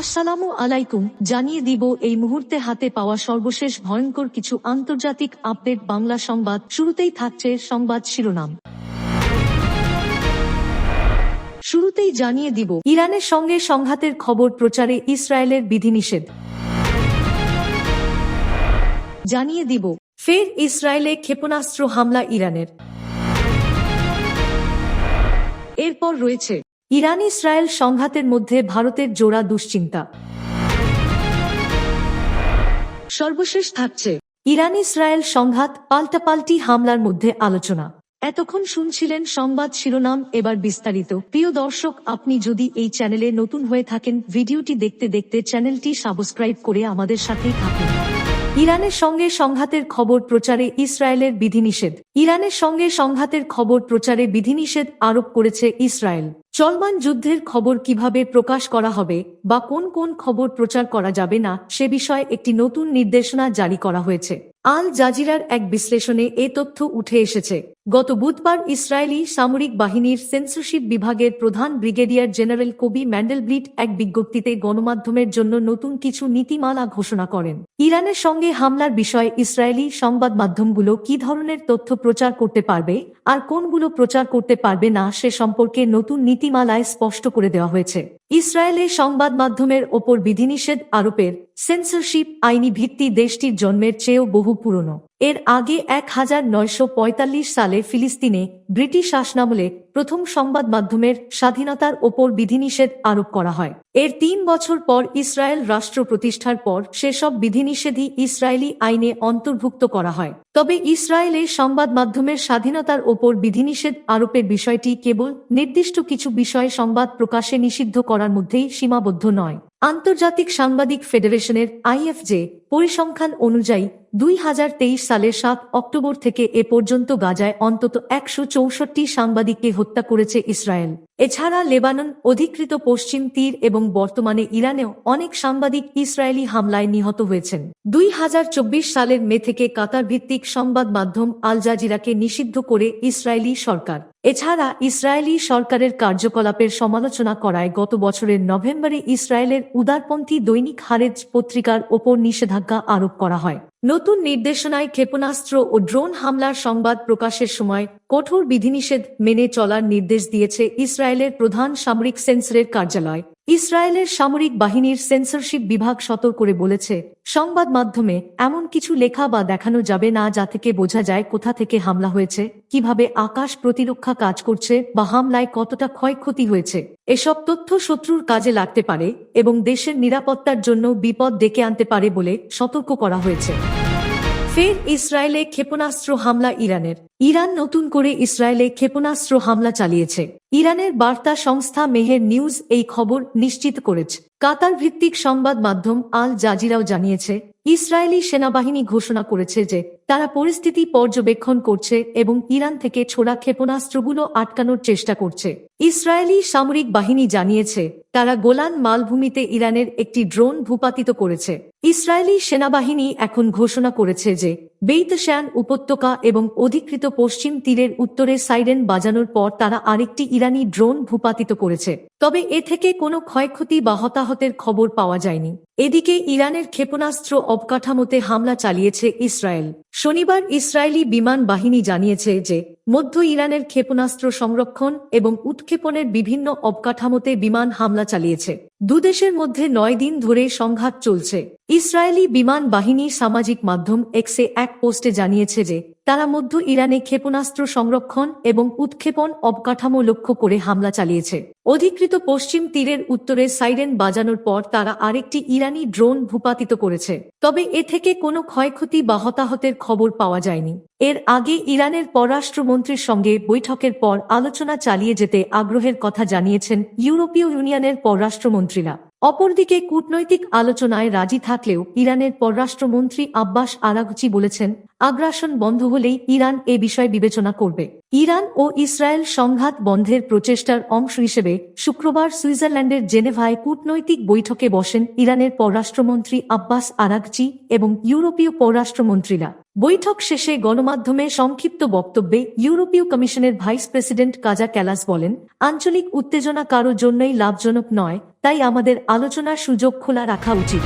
আসসালামু আলাইকুম, জানিয়ে দিব এই মুহূর্তে হাতে পাওয়া সর্বশেষ ভয়ঙ্কর কিছু আন্তর্জাতিক আপডেট বাংলা সংবাদ। শুরুতেই থাকছে সংবাদ শিরোনাম। শুরুতেই জানিয়ে দিব, ইরানের সঙ্গে সংঘাতের খবর প্রচারে ইসরায়েলের বিধিনিষেধ। জানিয়ে দিব, ফের ইসরায়েলে ক্ষেপণাস্ত্র হামলা ইরানের। এরপর রয়েছে ইরান ইসরায়েল সংঘাতের মধ্যে ভারতের জোড়া দুশ্চিন্তা। সর্বশেষ থাকছে। ইরান ইসরায়েল সংঘাত পাল্টাপাল্টি হামলার মধ্যে আলোচনা। এতক্ষণ শুনছিলেন সংবাদ শিরোনাম এবার বিস্তারিত। প্রিয় দর্শক আপনি যদি এই চ্যানেলে নতুন হয়ে থাকেন ভিডিওটি দেখতে দেখতে চ্যানেলটি সাবস্ক্রাইব করে আমাদের সাথেই থাকুন। ইরানের সঙ্গে সংঘাতের খবর প্রচারে ইসরায়েলের বিধিনিষেধ। ইরানের সঙ্গে সংঘাতের খবর প্রচারে বিধিনিষেধ আরোপ করেছে ইসরায়েল। চলমান যুদ্ধের খবর কীভাবে প্রকাশ করা হবে বা কোন কোন খবর প্রচার করা যাবে না, সে বিষয়ে একটি নতুন নির্দেশনা জারি করা হয়েছে। আল জাজিরার এক বিশ্লেষণে এ তথ্য উঠে এসেছে। গত বুধবার ইসরায়েলি সামরিক বাহিনীর সেন্সরশিপ বিভাগের প্রধান ব্রিগেডিয়ার জেনারেল কবি ম্যান্ডেলব্লিট এক বিজ্ঞপ্তিতে গণমাধ্যমের জন্য নতুন কিছু নীতিমালা ঘোষণা করেন। ইরানের সঙ্গে হামলার বিষয়ে ইসরায়েলি সংবাদ মাধ্যমগুলো কি ধরনের তথ্য প্রচার করতে পারবে, আর কোনগুলো প্রচার করতে পারবে না, সে সম্পর্কে নতুন নীতিমালায় স্পষ্ট করে দেওয়া হয়েছে। ইসরায়েলের সংবাদ মাধ্যমের ওপর বিধিনিষেধ আরোপের সেন্সরশিপ আইনি ভিত্তি দেশটির জন্মের চেয়েও বহু পুরনো। এর আগে এক হাজার নয়শো পঁয়তাল্লিশ সালে ফিলিস্তিনে ব্রিটিশ শাসনামলে প্রথম সংবাদ মাধ্যমের স্বাধীনতার ওপর বিধিনিষেধ আরোপ করা হয়। এর তিন বছর পর ইসরায়েল রাষ্ট্র প্রতিষ্ঠার পর সেসব বিধিনিষেধই ইসরায়েলি আইনে অন্তর্ভুক্ত করা হয়। তবে ইসরায়েলে সংবাদ মাধ্যমের স্বাধীনতার ওপর বিধিনিষেধ আরোপের বিষয়টি কেবল নির্দিষ্ট কিছু বিষয়ে সংবাদ প্রকাশে নিষিদ্ধ করার মধ্যেই সীমাবদ্ধ নয়। আন্তর্জাতিক সাংবাদিক ফেডারেশনের আইএফজে পরিসংখ্যান অনুযায়ী দুই হাজার তেইশ সালের সাত অক্টোবর থেকে এ পর্যন্ত গাজায় অন্তত একশো চৌষট্টি সাংবাদিককে হত্যা করেছে ইসরায়েল। এছাড়া লেবানন, অধিকৃত পশ্চিম তীর এবং বর্তমানে ইরানেও অনেক সাংবাদিক ইসরায়েলি হামলায় নিহত হয়েছেন। দুই হাজার চব্বিশ সালের মে থেকে কাতার ভিত্তিক সংবাদ মাধ্যম আল জাজিরাকে নিষিদ্ধ করে ইসরায়েলি সরকার। এছাড়া ইসরায়েলি সরকারের কার্যকলাপের সমালোচনা করায় গত বছরের নভেম্বরে ইসরায়েলের উদারপন্থী দৈনিক হারেজ পত্রিকার ওপর নিষেধাজ্ঞা আরোপ করা হয়। নতুন নির্দেশনায় ক্ষেপণাস্ত্র ও ড্রোন হামলার সংবাদ প্রকাশের সময় কঠোর বিধিনিষেধ মেনে চলার নির্দেশ দিয়েছে ইসরায়েলের প্রধান সামরিক সেন্সরের কার্যালয়। ইসরায়েলের সামরিক বাহিনীর সেন্সরশিপ বিভাগ সতর্ক করে বলেছে, সংবাদ মাধ্যমে এমন কিছু লেখা বা দেখানো যাবে না যা থেকে বোঝা যায় কোথা থেকে হামলা হয়েছে, কীভাবে আকাশ প্রতিরক্ষা কাজ করছে বা হামলায় কতটা ক্ষয়ক্ষতি হয়েছে। এসব তথ্য শত্রুর কাজে লাগতে পারে এবং দেশের নিরাপত্তার জন্য বিপদ ডেকে আনতে পারে বলে সতর্ক করা হয়েছে। ফের ইসরায়েলে ক্ষেপণাস্ত্র হামলা ইরানের। ইরান নতুন করে ইসরায়েলে ক্ষেপণাস্ত্র হামলা চালিয়েছে। ইরানের বার্তা সংস্থা মেহের নিউজ এই খবর নিশ্চিত করেছে। কাতার ভিত্তিক সংবাদ মাধ্যম আল জাজিরাও জানিয়েছে, ইসরায়েলি সেনাবাহিনী ঘোষণা করেছে যে তারা পরিস্থিতি পর্যবেক্ষণ করছে এবং ইরান থেকে ছোড়া ক্ষেপণাস্ত্রগুলো আটকানোর চেষ্টা করছে। ইসরায়েলি সামরিক বাহিনী জানিয়েছে, তারা গোলান মালভূমিতে ইরানের একটি ড্রোন ভূপাতিত করেছে। ইসরায়েলি সেনাবাহিনী এখন ঘোষণা করেছে যে বেইতশ্যান উপত্যকা এবং অধিকৃত পশ্চিম তীরের উত্তরে সাইরেন বাজানোর পর তারা আরেকটি ইরানি ড্রোন ভূপাতিত করেছে। তবে এ থেকে কোনো ক্ষয়ক্ষতি বা হতাহতের খবর পাওয়া যায়নি। এদিকে ইরানের ক্ষেপণাস্ত্র অবকাঠামোতে হামলা চালিয়েছে ইসরায়েল। শনিবার ইসরায়েলি বিমান বাহিনী জানিয়েছে যে, মধ্য ইরানের ক্ষেপণাস্ত্র সংরক্ষণ এবং উৎক্ষেপণের বিভিন্ন অবকাঠামোতে বিমান হামলা চালিয়েছে। দুদেশের মধ্যে নয় দিন ধরে সংঘাত চলছে। ইসরায়েলি বিমান বাহিনী সামাজিক মাধ্যম এক্সে এক পোস্টে জানিয়েছে যে তারা মধ্য ইরানে ক্ষেপণাস্ত্র সংরক্ষণ এবং উৎক্ষেপণ অবকাঠামো লক্ষ্য করে হামলা চালিয়েছে। অধিকৃত পশ্চিম তীরের উত্তরে সাইরেন বাজানোর পর তারা আরেকটি ইরানি ড্রোন ভূপাতিত করেছে। তবে এ থেকে কোনো ক্ষয়ক্ষতি বা হতাহতের খবর পাওয়া যায়নি। এর আগে ইরানের পররাষ্ট্রমন্ত্রীর সঙ্গে বৈঠকের পর আলোচনা চালিয়ে যেতে আগ্রহের কথা জানিয়েছেন ইউরোপীয় ইউনিয়নের পররাষ্ট্রমন্ত্রীরা। অপরদিকে কূটনৈতিক আলোচনায় রাজি থাকলেও ইরানের পররাষ্ট্রমন্ত্রী আব্বাস আরাগচি বলেছেন আগ্রাসন বন্ধ হলেই ইরান এ বিষয় বিবেচনা করবে। ইরান ও ইসরায়েল সংঘাত বন্ধের প্রচেষ্টার অংশ হিসেবে শুক্রবার সুইজারল্যান্ডের জেনেভায় কূটনৈতিক বৈঠকে বসেন ইরানের পররাষ্ট্রমন্ত্রী আব্বাস আরাকচি এবং ইউরোপীয় পররাষ্ট্রমন্ত্রীরা। বৈঠক শেষে গণমাধ্যমে সংক্ষিপ্ত বক্তব্যে ইউরোপীয় কমিশনের ভাইস প্রেসিডেন্ট কাজা ক্যালাস বলেন, আঞ্চলিক উত্তেজনা কারও জন্যই লাভজনক নয়, তাই আমাদের আলোচনার সুযোগ খোলা রাখা উচিত।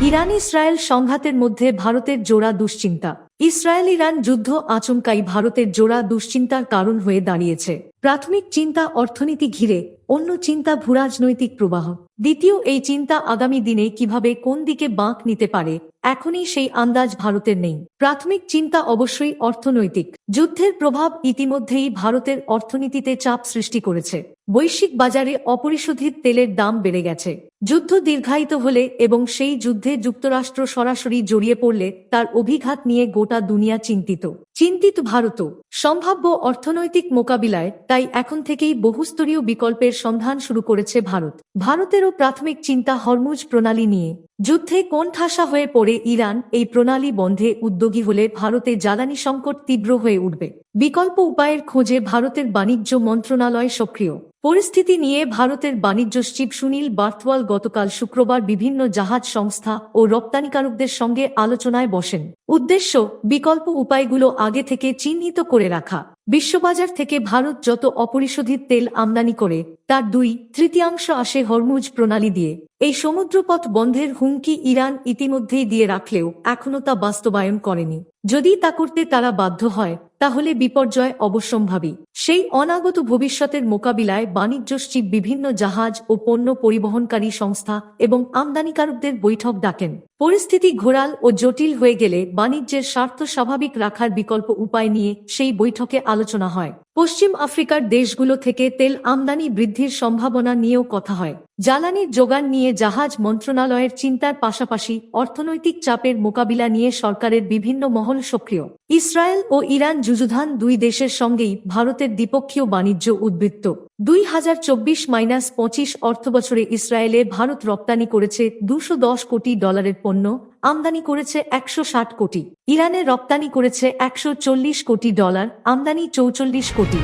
ইরান ইসরায়েল সংঘাতের মধ্যে ভারতের জোড়া দুশ্চিন্তা। ইসরায়েল ইরান যুদ্ধ আচমকাই ভারতের জোড়া দুশ্চিন্তার কারণ হয়ে দাঁড়িয়েছে। প্রাথমিক চিন্তা অর্থনীতি ঘিরে, অন্য চিন্তা ভূরাজনৈতিক প্রবাহ। দ্বিতীয়, এই চিন্তা আগামী দিনে কীভাবে কোন দিকে বাঁক নিতে পারে, এখনই সেই আন্দাজ ভারতের নেই। প্রাথমিক চিন্তা অবশ্যই অর্থনৈতিক। যুদ্ধের প্রভাব ইতিমধ্যেই ভারতের অর্থনীতিতে চাপ সৃষ্টি করেছে। বৈশ্বিক বাজারে অপরিশোধিত তেলের দাম বেড়ে গেছে। যুদ্ধ দীর্ঘায়িত হলে এবং সেই যুদ্ধে যুক্তরাষ্ট্র সরাসরি জড়িয়ে পড়লে তার অভিঘাত নিয়ে গোটা দুনিয়া চিন্তিত। চিন্তিত ভারতও সম্ভাব্য অর্থনৈতিক মোকাবিলায় তাই এখন থেকেই বহুস্তরীয় বিকল্পের সন্ধান শুরু করেছে ভারত। ভারতেরও প্রাথমিক চিন্তা হরমুজ প্রণালী নিয়ে। যুদ্ধে কোণঠাসা হয়ে পড়ে ইরান, এই প্রণালী বন্ধে উদ্যোগী হলে ভারতে জ্বালানি সংকট তীব্র হয়ে উঠবে। বিকল্প উপায়ের খোঁজে ভারতের বাণিজ্য মন্ত্রণালয় সক্রিয়। পরিস্থিতি নিয়ে ভারতের বাণিজ্য সচিব সুনীল বার্থওয়াল গতকাল শুক্রবার বিভিন্ন জাহাজ সংস্থা ও রপ্তানিকারকদের সঙ্গে আলোচনায় বসেন। উদ্দেশ্য, বিকল্প উপায়গুলো আগে থেকে চিহ্নিত করে রাখা। বিশ্ববাজার থেকে ভারত যত অপরিশোধিত তেল আমদানি করে, তার দুই তৃতীয়াংশ আসে হরমুজ প্রণালী দিয়ে। এই সমুদ্রপথ বন্ধের হুমকি ইরান ইতিমধ্যেই দিয়ে রাখলেও এখনও তা বাস্তবায়ন করেনি। যদি তা করতে তারা বাধ্য হয়, তাহলে বিপর্যয় অবশ্যম্ভাবী। সেই অনাগত ভবিষ্যতের মোকাবিলায় বাণিজ্য শিব বিভিন্ন জাহাজ ও পণ্য পরিবহনকারী সংস্থা এবং আমদানিকারকদের বৈঠক ডাকেন। পরিস্থিতি ঘোরাল ও জটিল হয়ে গেলে বাণিজ্যের স্বার্থ স্বাভাবিক রাখার বিকল্প উপায় নিয়ে সেই বৈঠকে আলোচনা হয়। পশ্চিম আফ্রিকার দেশগুলো থেকে তেল আমদানি বৃদ্ধির সম্ভাবনা নিয়েও কথা হয়। জ্বালানির যোগান নিয়ে জাহাজ মন্ত্রণালয়ের চিন্তার পাশাপাশি অর্থনৈতিক চাপের মোকাবিলা নিয়ে সরকারের বিভিন্ন মহল সক্রিয়। ইসরায়েল ও ইরান যুযুধান দুই দেশের সঙ্গেই ভারতের দ্বিপক্ষীয় বাণিজ্য উদ্বৃত্ত। দুই হাজার চব্বিশ মাইনাস পঁচিশ অর্থবছরে ইসরায়েলে ভারত রপ্তানি করেছে দুশো দশ কোটি ডলারের পণ্য আমদানি করেছে একশো ষাট কোটি। ইরানে রপ্তানি করেছে একশো চল্লিশ কোটি ডলার, আমদানি চৌচল্লিশ কোটি।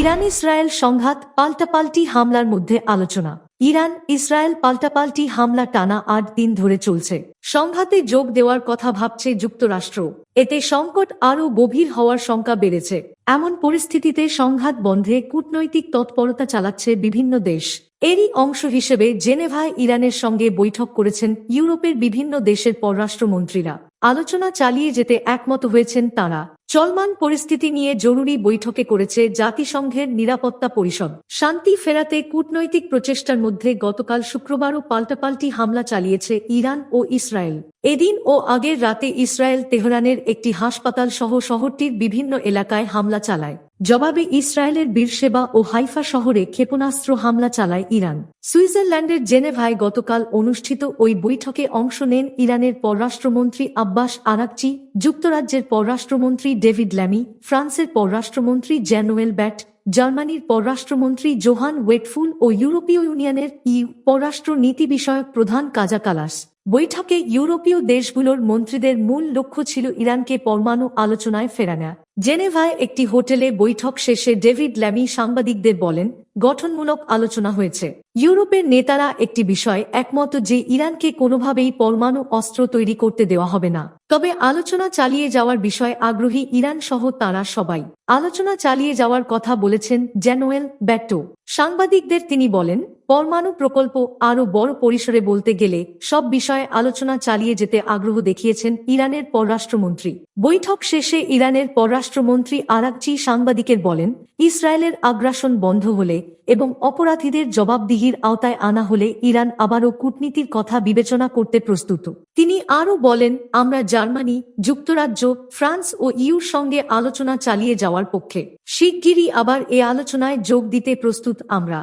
ইরান ইসরায়েল সংঘাত পাল্টাপাল্টি হামলার মধ্যে আলোচনা। ইরান, ইসরায়েল পাল্টাপাল্টি হামলা টানা আট দিন ধরে চলছে। সংঘাতে যোগ দেওয়ার কথা ভাবছে যুক্তরাষ্ট্র। এতে সংকট আরও গভীর হওয়ার শঙ্কা বেড়েছে। এমন পরিস্থিতিতে সংঘাত বন্ধে কূটনৈতিক তৎপরতা চালাচ্ছে বিভিন্ন দেশ। এরই অংশ হিসেবে জেনেভায় ইরানের সঙ্গে বৈঠক করেছেন ইউরোপের বিভিন্ন দেশের পররাষ্ট্রমন্ত্রীরা। আলোচনা চালিয়ে যেতে একমত হয়েছেন তারা। চলমান পরিস্থিতি নিয়ে জরুরি বৈঠকে করেছে জাতিসংঘের নিরাপত্তা পরিষদ। শান্তি ফেরাতে কূটনৈতিক প্রচেষ্টার মধ্যে গতকাল শুক্রবারও পাল্টাপাল্টি হামলা চালিয়েছে ইরান ও ইসরায়েল। এদিন ও আগের রাতে ইসরায়েল তেহরানের একটি হাসপাতাল সহ শহরটির বিভিন্ন এলাকায় হামলা চালায়। জবাবে ইসরায়েলের বীরসেবা ও হাইফা শহরে ক্ষেপণাস্ত্র হামলা চালায় ইরান। সুইজারল্যান্ডের জেনেভায় গতকাল অনুষ্ঠিত ওই বৈঠকে অংশ নেন ইরানের পররাষ্ট্রমন্ত্রী আব্বাস আরাকচি, যুক্তরাজ্যের পররাষ্ট্রমন্ত্রী ডেভিড ল্যামি, ফ্রান্সের পররাষ্ট্রমন্ত্রী জ্যানুয়েল ব্যাট, জার্মানির পররাষ্ট্রমন্ত্রী জোহান ওয়েটফুল ও ইউরোপীয় ইউনিয়নের ইউ পররাষ্ট্র নীতি বিষয়ক প্রধান কাজা কালাস। বৈঠকে ইউরোপীয় দেশগুলোর মন্ত্রীদের মূল লক্ষ্য ছিল ইরানকে পরমাণু আলোচনায় ফেরানো। জেনেভায় একটি হোটেলে বৈঠক শেষে ডেভিড ল্যামি সাংবাদিকদের বলেন, গঠনমূলক আলোচনা হয়েছে। ইউরোপের নেতারা একটি বিষয় একমত যে ইরানকে কোনোভাবেই পরমাণু অস্ত্র তৈরি করতে দেওয়া হবে না। তবে আলোচনা চালিয়ে যাওয়ার বিষয়ে আগ্রহী ইরান সহ তারা সবাই। আলোচনা চালিয়ে যাওয়ার কথা বলেছেন জ্যানুয়েল ব্যাটো সাংবাদিকদের তিনি বলেন, পরমাণু প্রকল্প আরও বড় পরিসরে বলতে গেলে সব বিষয়ে আলোচনা চালিয়ে যেতে আগ্রহ দেখিয়েছেন ইরানের পররাষ্ট্রমন্ত্রী। বৈঠক শেষে ইরানের পররাষ্ট্রমন্ত্রী আরাকচি সাংবাদিকের বলেন, ইসরায়েলের আগ্রাসন বন্ধ হলে এবং অপরাধীদের জবাবদিহির আওতায় আনা হলে ইরান আবারও কূটনীতির কথা বিবেচনা করতে প্রস্তুত। তিনি আরও বলেন, আমরা জার্মানি, যুক্তরাজ্য, ফ্রান্স ও ইউর সঙ্গে আলোচনা চালিয়ে যাওয়ার পক্ষে শিগগিরই আবার এ আলোচনায় যোগ দিতে প্রস্তুত আমরা।